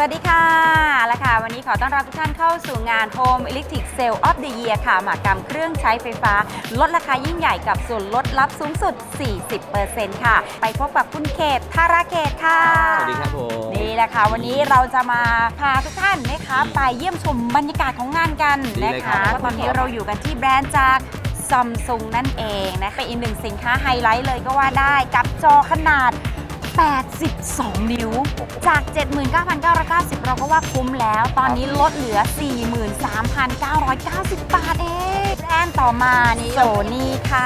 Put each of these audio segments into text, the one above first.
สวัสดีค่ะและค่ะ วันนี้ขอต้อนรับทุกท่านเข้าสู่งาน Home Electric Sale of the Year ค่ะมหากรรมเครื่องใช้ไฟฟ้า ลดราคายิ่งใหญ่กับส่วนลดลับสูงสุด 40%ค่ะ ไปพบกับคุณเขตธาราเขตค่ะ สวัสดีครับผม นี่แหละค่ะ วันนี้เราจะมาพาทุกท่านนะคะไปเยี่ยมชมบรรยากาศของงานกันดีนะเลยครัคะบตอนนี้เราอยู่กันที่แบรนด์จากซัมซุงนั่นเองนะเป็นอีกหนึ่งสินค้าไฮไลท์เลยก็ว่าได้กับจอขนาด 82 นิ้ว จาก 79,990 เราก็ว่าคุ้มแล้ว ตอนนี้ลดเหลือ 43,990 บาทเองแอนต่อมานี่โซนี่ค่ะ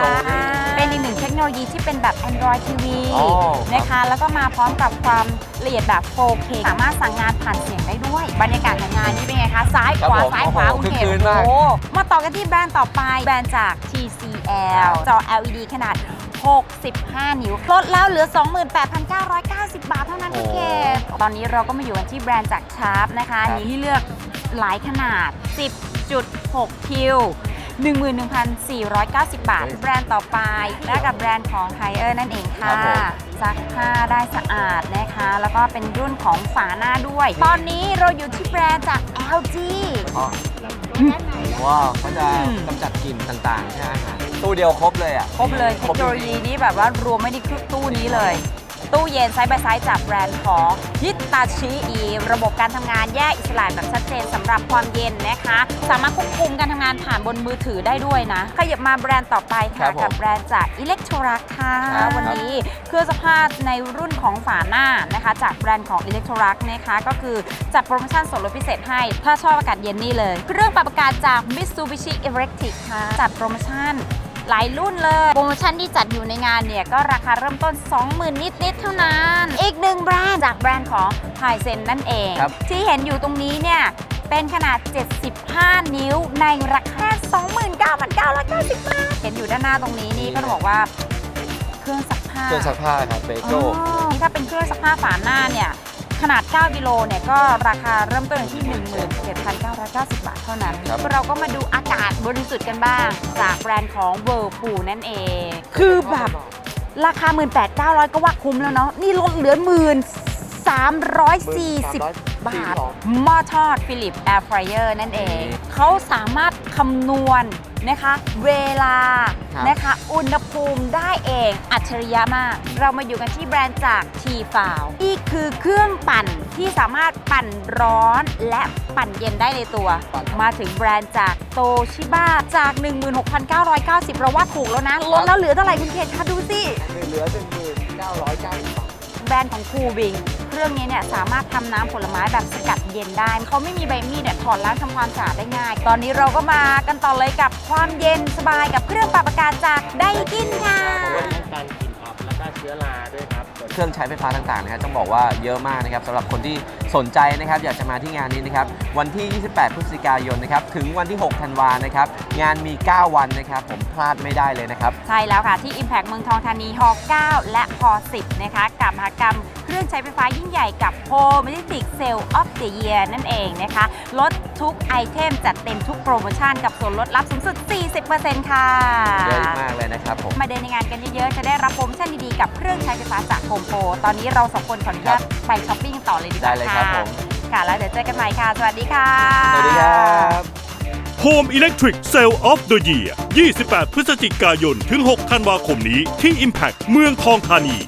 เป็นอีกหนึ่งเทคโนโลยีที่เป็นแบบ Android TV อ๋อครับ นะคะ แล้วก็มาพร้อมกับความละเอียดแบบ 4K สามารถสั่งงานผ่านเสียงได้ด้วย บรรยากาศของงานนี้เป็นไงคะ ซ้ายขวา ครับผมซ้ายขวาโอ้โหคุณเขตคึกคืนมาก โอ้มาต่อกันที่แบรนด์ต่อไป แบรนด์จาก TCL จอ LED ขนาด 65 นิ้วลดแล้วเหลือ 28,990 บาทเท่านั้นคุณเขตตอนนี้เราก็มาอยู่กันที่แบรนด์จากชาร์ปนะคะอันนี้ที่เลือกหลายขนาด 10.6 คิว 11,490 บาท แบรนด์ต่อไปและกับแบรนด์ของไฮเออร์นั่นเองค่ะครับผมซักผ้าได้สะอาดนะคะ แล้วก็เป็นรุ่นของฝาหน้าด้วย ตอนนี้เราอยู่ที่แบรนด์จาก LG อ๋อว้าวเขาจะอืมกำจัดกลิ่นต่างๆใช่ไหมฮะตู้เดียวครบเลยอะ ครบเลยเทครคบโนโลยีนี้แบบว่ารวมไม่ได้ครึ่งตู้นี้เลย ตู้เย็นไซส์บายไซส์จากแบรนด์ของฮิตาชิอีระบบการทำงานแยกอิสระแบบชัดเจนสำหรับความเย็นนะคะ สามารถควบคุมการทำงานผ่านบนมือถือได้ด้วยนะ ขยับมาแบรนด์ต่อไปครัค่ะบผมกับแบรนด์จากอิเล็กโทรักค่ะ ครับวันนี้เครื่องสภาพในรุ่นของฝาหน้านะคะ จากแบรนด์ของอิเล็กโทรักนะคะก็คือจัดโปรโมชั่นส่วนลดพิเศษให้ ถ้าชอบอากาศเย็นนี่เลย เครื่องปรับอากาศจาก Mitsubishi Electric ค่ะจัดโปรโมชั่น หลายรุ่นเลย โปรโมชั่นที่จัดอยู่ในงานเนี่ยก็ราคาเริ่มต้น 20,000 นิด ๆ เท่านั้น อีกหนึ่งแบรนด์จากแบรนด์ของ h i เซนนั่นเอง ครับ ที่เห็นอยู่ตรงนี้เนี่ยเป็นขนาด 75 นิ้วในราคา 29,990 บาท เห็นอยู่ด้านหน้าตรงนี้นี่ก็ต้องบอกว่าเครื่องซักผ้า เครื่องซักผ้าครับเบโจอ๋อถ้าเป็นเครื่องซักผ้าฝาหน้าเนี่ย ขนาด 9 กิโลเนี่ยก็ราคาเริ่มต้นอยู่ที่ 17,990 บาทเท่านั้น ครับ เราก็มาดูอากาศบริสุทธิ์กันบ้าง จากแบรนด์ของ Whirlpool นั่นเอง คือแบบ ราคา 18,900 ก็ว่าคุ้มแล้วเนาะ นี่ลดเหลือ 1,340 บาทหม้อทอดฟิลิปแอร์ฟรายเออร์นั่นเอง เขาสามารถคำนวณนะคะเวลาครับนะคะ อุณหภูมิได้เองอัจฉริยะมาก เรามาอยู่กันที่แบรนด์จาก t f o u นี่คือเครื่องปั่นที่สามารถปั่นร้อนและปั่นเย็นได้ในตัว มาถึงแบรนด์จากโตชิบ a จาก 16,990 เราว่าถูกแล้วนะ ลดแล้วเหลือเท่าไหร่คุณเคนคะดูสิเหลือ1,990บาทแบรนด์ของคูบิง เครื่องนี้เนี่ยสามารถทำน้ำผลไม้แบบสกัดเย็นได้ เขาไม่มีใบมีดเนี่ยถอดล้างทำความสะอาดได้ง่าย ตอนนี้เราก็มากันต่อเลยกับความเย็นสบายกับเครื่องปรับอากาศจากไดกินค่ะการกลิ่นอับแล้วก็เชื้อราด้วยครับเครื่องใช้ไฟฟ้าต่างๆนะครับต้องบอกว่าเยอะมากนะครับสำหรับคนที่ สนใจนะครับอยากจะมาที่งานนี้นะครับวันที่ 28 พฤศจิกายนนะครับถึงวันที่ 6 ธันวานะครับงานมี 9 วันนะครับผมพลาดไม่ได้เลยนะครับ ใช่แล้วค่ะที่ Impact เมืองทองธานีฮ9และฮ10นะคะกับมหกรรมเครื่องใช้ไฟฟ้ายิ่งใหญ่กับ Home Electric Sale of the Year นั่นเองนะคะลดทุกไอเทมจัดเต็มทุกโปรโมชั่นกับส่วนลดลับสูงสุด 40%ค่ะเยอะมากเลยนะครับผมมาเดินในงานกันเยอะๆ จะได้รับโปรโมชั่นดีๆ กับเครื่องใช้ไฟฟ้าจากโฮมโปรตอนนี้เราสองคนขออนุญาตไปช้อปปิ้งต่อเลยดีกได้ว่าเลยครับผมค่ะแล้วเดี๋ยวเจอกันใหม่ค่ะ สวัสดีค่ะ สวัสดีครับ Home Electric Sale of the Year 28 พฤศจิกายน ถึง 6 ธันวาคมนี้ที่ Impact เมืองทองธานี